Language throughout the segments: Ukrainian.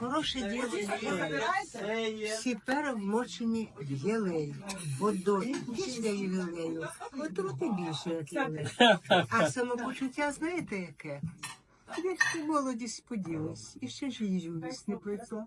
Хороше діло зробили. Всі пера вмочені в єлею. Водою. Після єлею. От роти більше, як єлей. А самопочуття знаєте яке? Десь ти молодість поділась. І ще ж їжу не прийшла.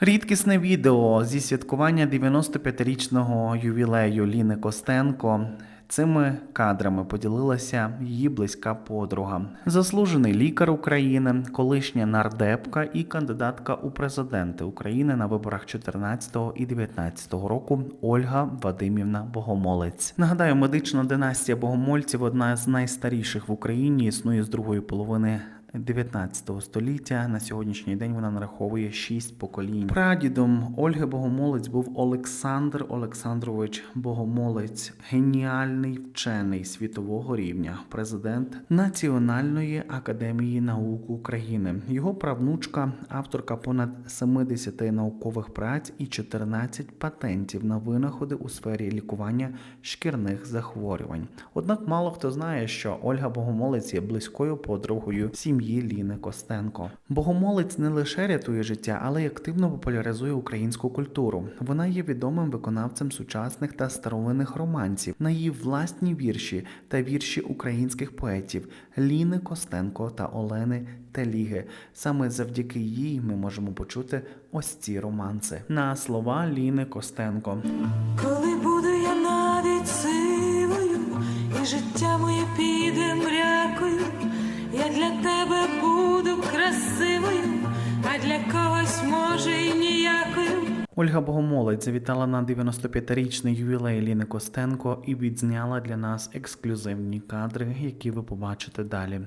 Рідкісне відео зі святкування 95-річного ювілею Ліни Костенко. Цими кадрами поділилася її близька подруга, заслужений лікар України, колишня нардепка і кандидатка у президенти України на виборах 14 і 19 року Ольга Вадимівна Богомолець. Нагадаю, медична династія богомольців одна з найстаріших в Україні, існує з другої половини 19 століття. На сьогоднішній день вона нараховує шість поколінь. Прадідом Ольги Богомолець був Олександр Олександрович Богомолець, геніальний вчений світового рівня, президент Національної академії наук України. Його правнучка, авторка понад 70 наукових праць і 14 патентів на винаходи у сфері лікування шкірних захворювань. Однак мало хто знає, що Ольга Богомолець є близькою подругою сім'ї Ліни Костенко. Богомолець не лише рятує життя, але й активно популяризує українську культуру. Вона є відомим виконавцем сучасних та старовинних романців на її власні вірші та вірші українських поетів Ліни Костенко та Олени Теліги. Саме завдяки їй ми можемо почути ось ці романси. На слова Ліни Костенко. Коли буду я навіть сивою, і життя моє піде мрякою, для тебе буду красивою, а для когось може і ніякою. Ольга Богомолець завітала на 95-річний ювілей Ліни Костенко і відзняла для нас ексклюзивні кадри, які ви побачите далі.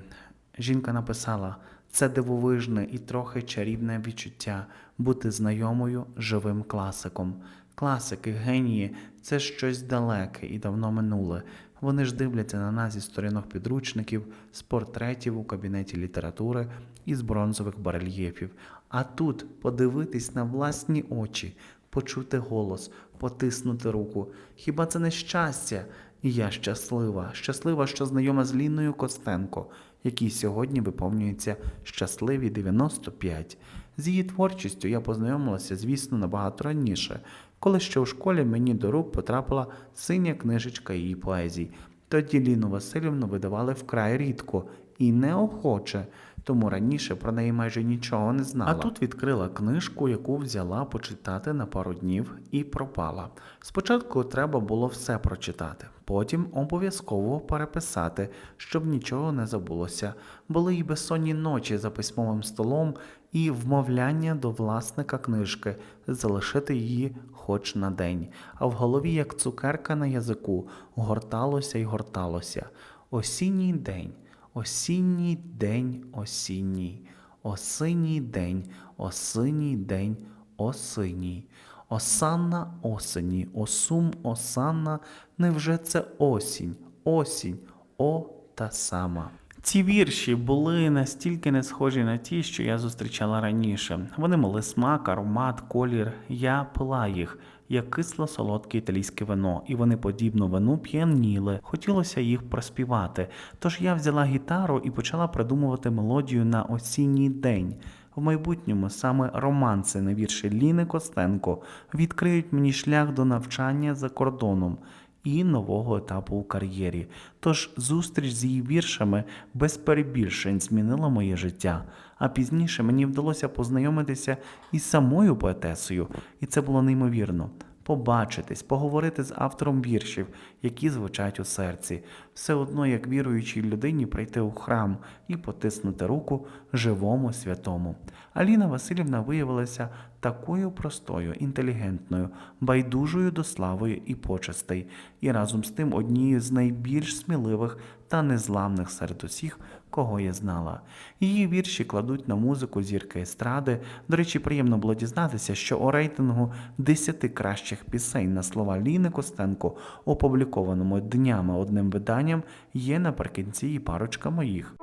Жінка написала: це дивовижне і трохи чарівне відчуття бути знайомою живим класиком. Класики, генії це щось далеке і давно минуле. Вони ж дивляться на нас зі сторінок підручників, з портретів у кабінеті літератури і з бронзових барельєфів. А тут подивитись на власні очі, почути голос, потиснути руку. Хіба це не щастя? І я щаслива, щаслива, що знайома з Ліною Костенко, якій сьогодні виповнюється щасливі 95. З її творчістю я познайомилася, звісно, набагато раніше, коли ще у школі мені до рук потрапила синя книжечка її поезії. Тоді Ліну Васильівну видавали вкрай рідко і неохоче, тому раніше про неї майже нічого не знала. А тут відкрила книжку, яку взяла почитати на пару днів і пропала. Спочатку треба було все прочитати, потім обов'язково переписати, щоб нічого не забулося. Були й безсонні ночі за письмовим столом і вмовляння до власника книжки залишити її хоч на день. А в голові, як цукерка на язику, горталося й горталося. Осінній день. Осінній день, осінній, осиній день, осиній день, осиній. Осанна осені, осум осанна, невже це осінь, осінь, о та сама. Ці вірші були настільки не схожі на ті, що я зустрічала раніше. Вони мали смак, аромат, колір. Я пила їх, як кисло солодке італійське вино, і вони, подібно вину, п'яніли. Хотілося їх проспівати. Тож я взяла гітару і почала придумувати мелодію на осінній день. В майбутньому саме романси на вірші Ліни Костенко відкриють мені шлях до навчання за кордоном і нового етапу у кар'єрі. Тож зустріч з її віршами без перебільшень змінила моє життя. А пізніше мені вдалося познайомитися із самою поетесою, і це було неймовірно. Побачитись, поговорити з автором віршів, які звучать у серці, все одно як віруючій людині прийти у храм і потиснути руку живому святому. Аліна Васильівна виявилася такою простою, інтелігентною, байдужою до слави і почестей, і разом з тим однією з найбільш сміливих та незламних серед усіх, кого я знала. Її вірші кладуть на музику зірки естради. До речі, приємно було дізнатися, що у рейтингу 10 кращих пісень на слова Ліни Костенко, опублікованому днями одним виданням, є наприкінці і парочка моїх.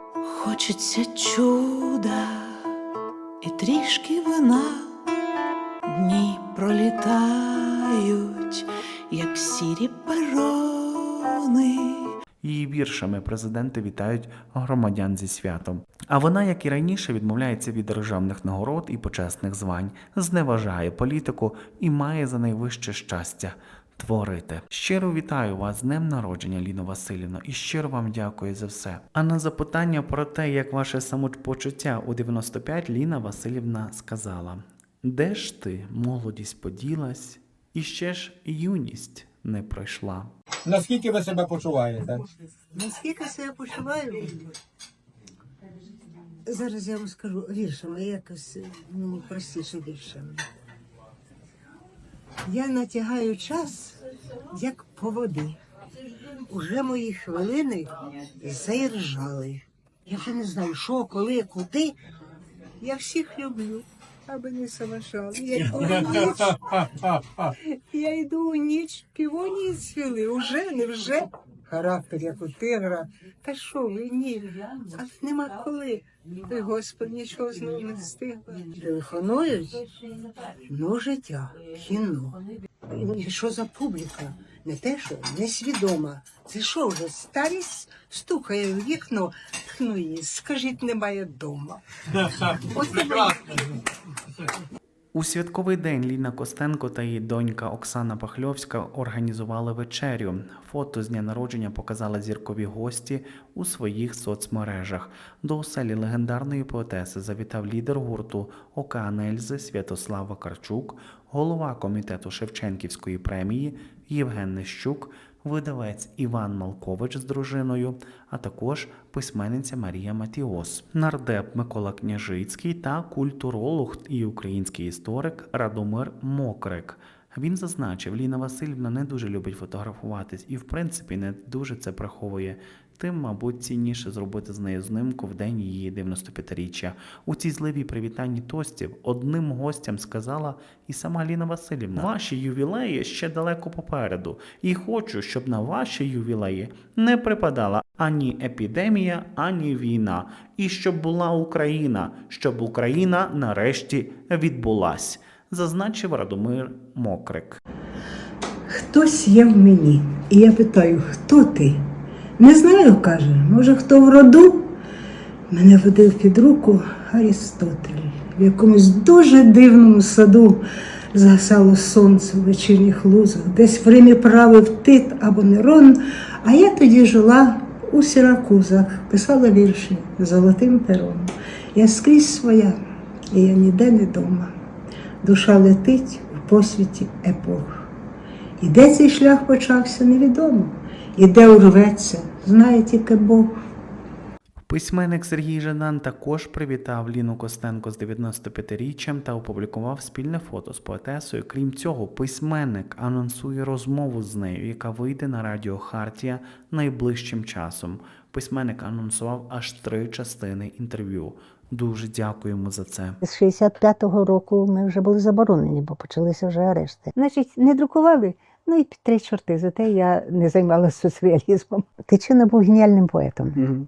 Хочеться чуда і трішки вина, дні пролітають, як сірі перони. Її віршами президенти вітають громадян зі святом. А вона, як і раніше, відмовляється від державних нагород і почесних звань, зневажає політику і має за найвище щастя. Творити. Щиро вітаю вас з днем народження, Ліно Васильівно, і щиро вам дякую за все. А на запитання про те, як ваше самопочуття у 95, Ліна Васильівна сказала: Де ж ти, молодість поділась, і ще ж юність не пройшла. Наскільки ви себе почуваєте? Наскільки себе почуваю? Зараз я вам скажу віршами, якось ну, простіше віршами. Я натягаю час, як по воді. Уже мої хвилини заіржали. Я вже не знаю, що, коли, куди. Я всіх люблю, аби не заважали. Я йду у ніч, я йду у ніч, півоні цвіли. Уже, не вже. Характер, як у тигра. Та що ви, ні. А нема коли. Ой, Господи, нічого знову не встигла. Телефонують? Ну, життя, кіно. І що за публіка? Не те, що несвідома. Це що вже старість стукає в вікно, ну і скажіть, немає дома. Прекрасно. У святковий день Ліна Костенко та її донька Оксана Пахльовська організували вечерю. Фото з дня народження показали зіркові гості у своїх соцмережах. До оселі легендарної поетеси завітав лідер гурту Океан Ельзи Святослав Вакарчук, голова комітету Шевченківської премії Євген Нещук, видавець Іван Малкович з дружиною, а також письменниця Марія Матіос, нардеп Микола Княжицький та культуролог і український історик Радомир Мокрик. Він зазначив, Ліна Васильівна не дуже любить фотографуватись і, в принципі, не дуже це приховує. Тим, мабуть, цінніше зробити з нею знимку в день її 95-річчя. У цій зливій привітанні тостів одним гостям сказала і сама Ліна Васильівна: ваші ювілеї ще далеко попереду, і хочу, щоб на ваші ювілеї не припадала ані епідемія, ані війна, і щоб була Україна, щоб Україна нарешті відбулась, зазначив Радомир Мокрик. Хтось є в мені. І я питаю, хто ти? Не знаю, каже, може, хто в роду? Мене водив під руку Арістотель. В якомусь дуже дивному саду згасало сонце в вечірніх лузах, десь в Римі правив Тит або Нерон, а я тоді жила у Сіракузах, писала вірші золотим пером. Я скрізь своя, і я ніде не дома. Душа летить у посвіті епох. І де цей шлях почався, невідомо. І де урветься, знає тільки Бог. Письменник Сергій Жадан також привітав Ліну Костенко з 95-річчям та опублікував спільне фото з поетесою. Крім цього, письменник анонсує розмову з нею, яка вийде на радіо Хартія найближчим часом. Письменник анонсував аж три частини інтерв'ю. Дуже дякуємо за це. З 65-го року ми вже були заборонені, бо почалися вже арешти. Значить, не друкували. Ну і під три чорти. Зате я не займалася соціалізмом. Тичина був геніальним поетом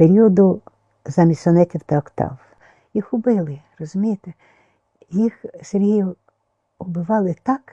періоду замість сонетів та октав. Їх убили, розумієте? Їх Сергію убивали так,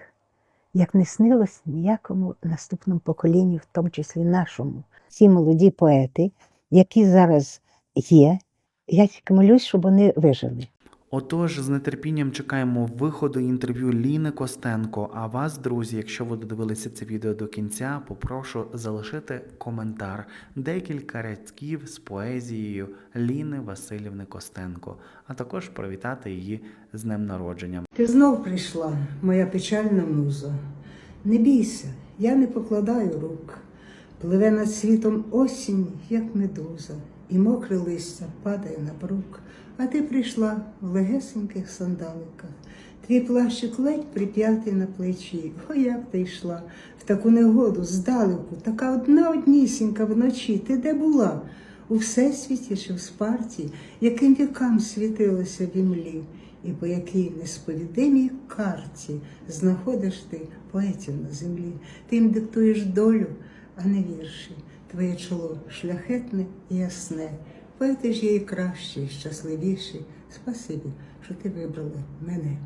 як не снилось ніякому наступному поколінню, в тому числі нашому. Ці молоді поети, які зараз є, я тільки молюсь, щоб вони вижили. Отож, з нетерпінням чекаємо виходу інтерв'ю Ліни Костенко. А вас, друзі, якщо ви додивилися це відео до кінця, попрошу залишити коментар, декілька рядків з поезією Ліни Васильівни Костенко, а також привітати її з днем народження. Ти знов прийшла, моя печальна муза. Не бійся, я не покладаю рук. Пливе над світом осінь, як медуза, і мокре листя падає на брук. А ти прийшла в легесеньких сандаликах. Твій плащик ледь прип'ятий на плечі. О, як ти йшла в таку негоду здалеку, така одна однісінька вночі. Ти де була? У всесвіті чи в спарті, яким вікам світилося в імлі, і по якій несповідимій карті знаходиш ти поетів на землі. Ти їм диктуєш долю, а не вірші. Твоє чоло шляхетне і ясне. Поети ж її краще, щасливіші. Спасибі, що ти вибрала мене.